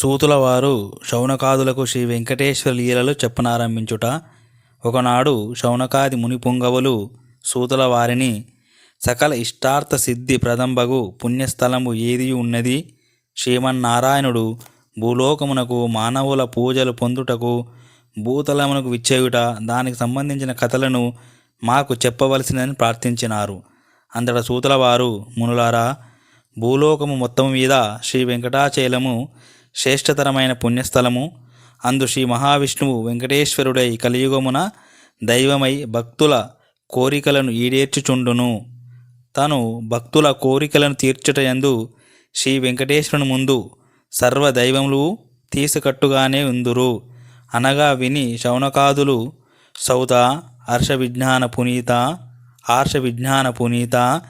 సూతుల వారు శౌనకాదులకు శ్రీ వెంకటేశ్వర లీలలు చెప్పనారంభించుట. ఒకనాడు శౌనకాది ముని పుంగవులు సూతుల వారిని సకల ఇష్టార్థ సిద్ధి ప్రదంబగు పుణ్యస్థలము ఏది ఉన్నది? శ్రీమన్నారాయణుడు భూలోకమునకు మానవుల పూజలు పొందుటకు భూతలమునకు విచ్చేయుట దానికి సంబంధించిన కథలను మాకు చెప్పవలసిందని ప్రార్థించినారు. అంతట సూతుల వారు మునులారా భూలోకము మొత్తం మీద శ్రీ వెంకటాచలము శ్రేష్టతరమైన పుణ్యస్థలము. అందు శ్రీ మహావిష్ణువు వెంకటేశ్వరుడై కలియుగమున దైవమై భక్తుల కోరికలను ఈడేర్చుచుండును. తను భక్తుల కోరికలను తీర్చుటయందు శ్రీ వెంకటేశ్వరుని ముందు సర్వ దైవములు తీసుకట్టుగానే ఉందురు. అనగా విని శౌనకాదులు సౌత హర్ష విజ్ఞాన పునీత హర్ష విజ్ఞాన పునీత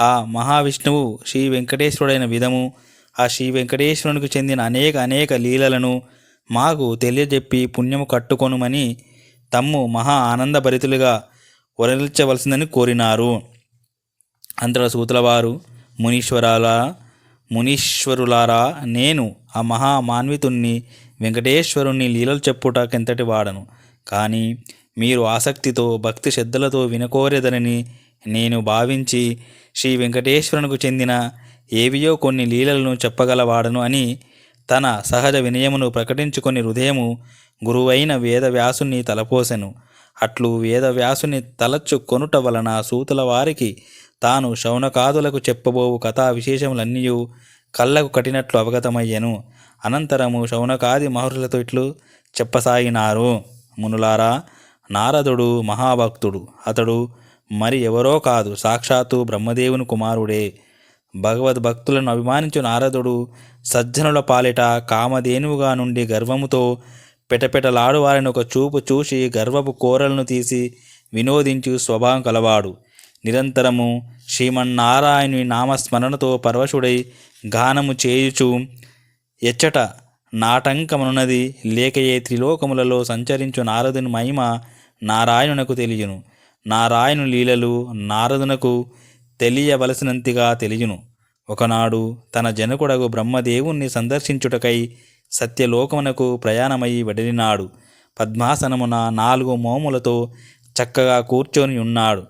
ఆ మహావిష్ణువు శ్రీ వెంకటేశ్వరుడైన విధము ఆ శ్రీ వెంకటేశ్వరునికి చెందిన అనేక అనేక లీలలను మాకు తెలియజెప్పి పుణ్యము కట్టుకొనుమని తమ్ము మహా ఆనందభరితులుగా వరలించవలసిందని కోరినారు. అంతట సూతులవారు మునీశ్వరాల మునీశ్వరులారా నేను ఆ మహా మాన్వితుణ్ణి వెంకటేశ్వరుణ్ణి లీలలు చెప్పుటకెంతటి వాడను. కానీ మీరు ఆసక్తితో భక్తి శ్రద్ధలతో వినకోరేదనని నేను భావించి శ్రీ వెంకటేశ్వరునికి చెందిన ఏవియో కొన్ని లీలలను చెప్పగలవాడను అని తన సహజ వినయమును ప్రకటించుకొని హృదయము గురువైన వేదవ్యాసుని తలపోసెను. అట్లు వేదవ్యాసుని తలచుకొనుట వలన సూతుల వారికి తాను శౌనకాదులకు చెప్పబోవు కథా విశేషములన్నీ కళ్ళకు కట్టినట్లు అవగతమయ్యెను. అనంతరము శౌనకాది మహర్షులతో ఇట్లు చెప్పసాగినారు. మునులారా నారదుడు మహాభక్తుడు. అతడు మరి ఎవరో కాదు సాక్షాత్తు బ్రహ్మదేవుని కుమారుడే. భగవద్ భక్తులను అభిమానించు నారదుడు సజ్జనుల పాలిట కామధేనువుగా నుండి గర్వముతో పెటపెటలాడు వారిని ఒక చూపు చూసి గర్వపు కోరలను తీసి వినోదించు స్వభావం కలవాడు. నిరంతరము శ్రీమన్నారాయణుని నామస్మరణతో పరవశుడై గానము చేయుచు ఎచ్చట నాటంకమున్నది లేకయే త్రిలోకములలో సంచరించు నారదుని మహిమ నారాయణునకు తెలియను. నారాయణు లీలలు నారదునకు తెలియవలసినంతిగా తెలియను. ఒకనాడు తన జనకుడగు బ్రహ్మదేవుణ్ణి సందర్శించుటకై సత్యలోకమునకు ప్రయాణమై వెడలినాడు. పద్మాసనమున నాలుగు మోములతో చక్కగా కూర్చొని ఉన్నాడు.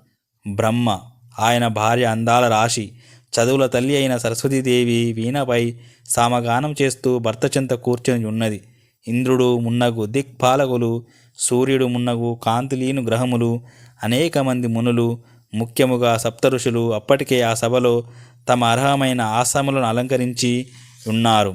బ్రహ్మ ఆయన భార్య అందాల రాశి చదువుల తల్లి అయిన సరస్వతీదేవి వీణపై సామగానం చేస్తూ భర్త చెంత కూర్చొని ఉన్నది. ఇంద్రుడు మున్నగు దిక్పాలకులు సూర్యుడు మున్నగు కాంతిలీను గ్రహములు అనేక మంది మునులు ముఖ్యముగా సప్తఋషులు అప్పటికే ఆ సభలో తమ అర్హమైన ఆశ్రములను అలంకరించి ఉన్నారు.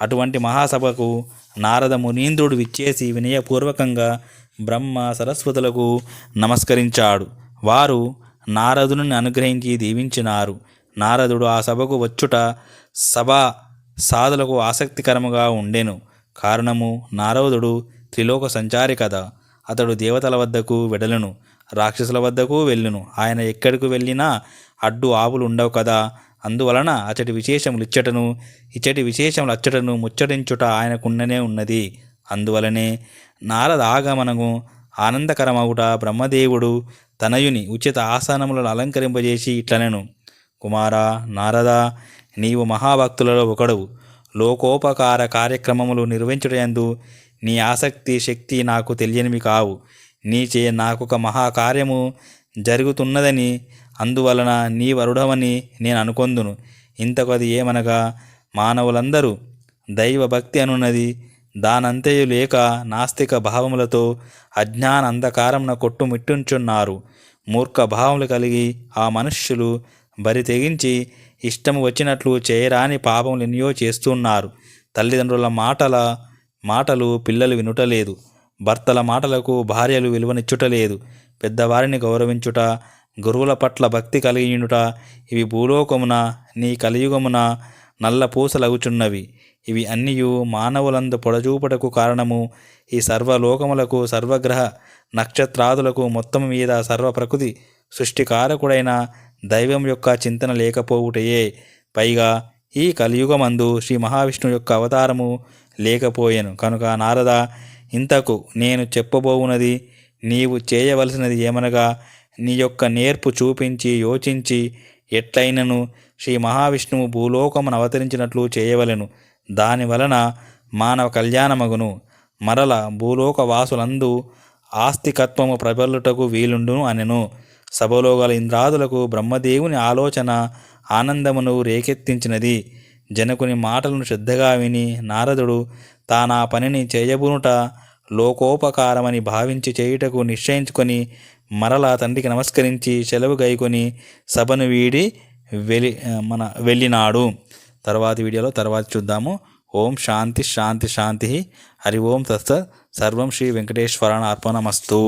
అటువంటి మహాసభకు నారద మునీంద్రుడు విచ్చేసి వినయపూర్వకంగా బ్రహ్మ సరస్వతులకు నమస్కరించాడు. వారు నారదుని అనుగ్రహించి దీవించినారు. నారదుడు ఆ సభకు వచ్చుట సభా సాధులకు ఆసక్తికరముగా ఉండెను. కారణము నారదుడు త్రిలోక సంచారి కదా. అతడు దేవతల వద్దకు వెడలను. రాక్షసుల వద్దకు వెళ్ళును. ఆయన ఎక్కడికి వెళ్ళినా అడ్డు ఆవులు ఉండవు కదా. అందువలన అచ్చటి విశేషములు ఇచ్చటను ఇచ్చటి విశేషములు అచ్చటను ముచ్చటించుట ఆయనకుండనే ఉన్నది. అందువలనే నారద ఆగమనము ఆనందకరమగుట బ్రహ్మదేవుడు తనయుని ఉచిత ఆసనములను అలంకరింపజేసి ఇట్లనెను. కుమారా నారద నీవు మహాభక్తులలో ఒకడవు. లోకోపకార కార్యక్రమములు నిర్వహించుటయందు నీ ఆసక్తి శక్తి నాకు తెలియనివి కావు. నీచే నాకొక మహాకార్యము జరుగుతున్నదని అందువలన నీ వరుడవని నేను అనుకొందును ఇంతకది ఏమనగా మానవులందరూ దైవభక్తి అనున్నది దానంతయు లేక నాస్తిక భావములతో అజ్ఞాన అంధకారంన కొట్టుమిట్టుంచున్నారు. మూర్ఖ భావములు కలిగి ఆ మనుష్యులు బరి తెగించి ఇష్టము వచ్చినట్లు చేయరాని పాపములు ఎన్నో చేస్తున్నారు. తల్లిదండ్రుల మాటల మాటలు పిల్లలు వినుటలేదు. భర్తల మాటలకు భార్యలు విలువనిచ్చుటలేదు పెద్దవారిని గౌరవించుట గురువుల పట్ల భక్తి కలిగియుట ఇవి భూలోకమున నీ కలియుగమున నల్ల పూసలగుచున్నవి. ఇవి అన్నియు మానవులందు పొడచూపుటకు కారణము. ఈ సర్వలోకములకు సర్వగ్రహ నక్షత్రాదులకు మొత్తం మీద సర్వ ప్రకృతి సృష్టికారకుడైన దైవం యొక్క చింతన లేకపోవుటయే. పైగా ఈ కలియుగమందు శ్రీ మహావిష్ణువు యొక్క అవతారము లేకపోయెను. కనుక నారద ఇంతకు నేను చెప్పబోవునది నీవు చేయవలసినది ఏమనగా నీ యొక్క నేర్పు చూపించి యోచించి ఎట్లయినను శ్రీ మహావిష్ణువు భూలోకమును అవతరించినట్లు చేయవలెను. దాని వలన మానవ కళ్యాణమగును. మరల భూలోక వాసులందు ఆస్తికత్వము ప్రబలుటకు వీలుండును అనెను. సభలో గల ఇంద్రాదులకు బ్రహ్మదేవుని ఆలోచన ఆనందమును రేకెత్తించినది. జనకుని మాటలను శ్రద్ధగా విని నారదుడు తానా పనిని చేయబునుట లోకోపకారమని భావించి చేయుటకు నిశ్చయించుకొని మరలా తండ్రికి నమస్కరించి సెలవు గైకొని సభను వీడి వెలి మన వెళ్ళినాడు. తర్వాతి వీడియోలో తర్వాత చూద్దాము. ఓం శాంతి శాంతి శాంతి. హరి ఓం తత్సత్ సర్వం శ్రీ వెంకటేశ్వరాన అర్పణమస్తు